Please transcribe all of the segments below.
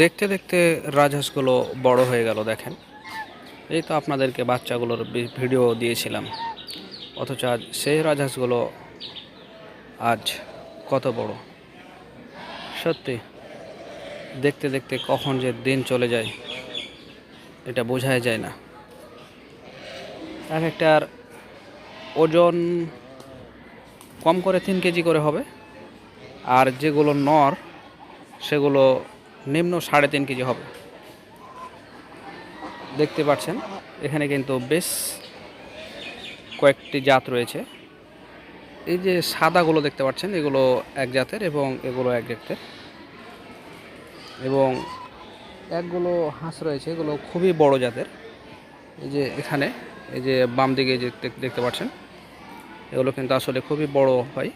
দেখতে দেখতে রাজহাঁসগুলো বড় হয়ে গেল, দেখেন। এই তো আপনাদেরকে বাচ্চাগুলোর ভিডিও দিয়েছিলাম। অথচ আজ সেই রাজহাঁসগুলো আজ কত বড়। সত্যি, দেখতে দেখতে কখন যে দিন চলে যায়, এটা বোঝাই যায় না। এক একটার ওজন কম করে তিন কেজি করে হবে। আর যেগুলো নর, সেগুলো নিম্ন সাড়ে তিন কেজি হবে। দেখতে পাচ্ছেন, এখানে কিন্তু বেশ কয়েকটি জাত রয়েছে। এই যে সাদাগুলো দেখতে পাচ্ছেন, এগুলো এক জাতের এবং এগুলো এক জাতের এবং একগুলো হাঁস রয়েছে, এগুলো খুবই বড় জাতের। এই যে এখানে, এই যে বাম দিকে যে দেখ- দেখতে পাচ্ছেন, এগুলো কিন্তু আসলে খুবই বড় হয়।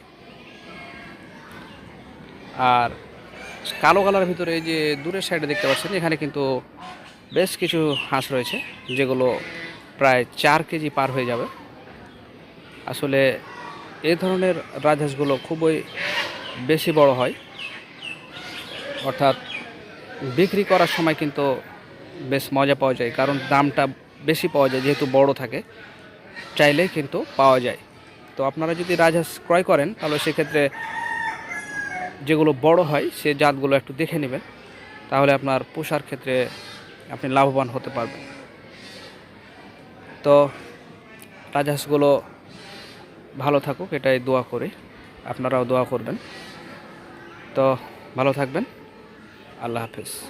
আর কালো কালার ভিতরে এই যে দূরের সাইডে দেখতে পাচ্ছেন, এখানে কিন্তু বেশ কিছু হাঁস রয়েছে, যেগুলো প্রায় চার কেজি পার হয়ে যাবে। আসলে এ ধরনের রাজহাঁসগুলো খুবই বেশি বড় হয়। অর্থাৎ বিক্রি করার সময় কিন্তু বেশ মজা পাওয়া যায়, কারণ দামটা বেশি পাওয়া যায়, যেহেতু বড় থাকে, চাইলেই কিন্তু পাওয়া যায়। তো আপনারা যদি রাজহাঁস ক্রয় করেন, তাহলে সেক্ষেত্রে যেগুলো বড় হয়, সে জাতগুলো একটু দেখে নেবেন। তাহলে আপনার পোষার ক্ষেত্রে আপনি লাভবান হতে পারবেন। তো রাজহাঁসগুলো ভালো থাকুক, এটাই দোয়া করি। আপনারাও দোয়া করবেন। তো ভালো থাকবেন। আল্লাহ হাফিজ।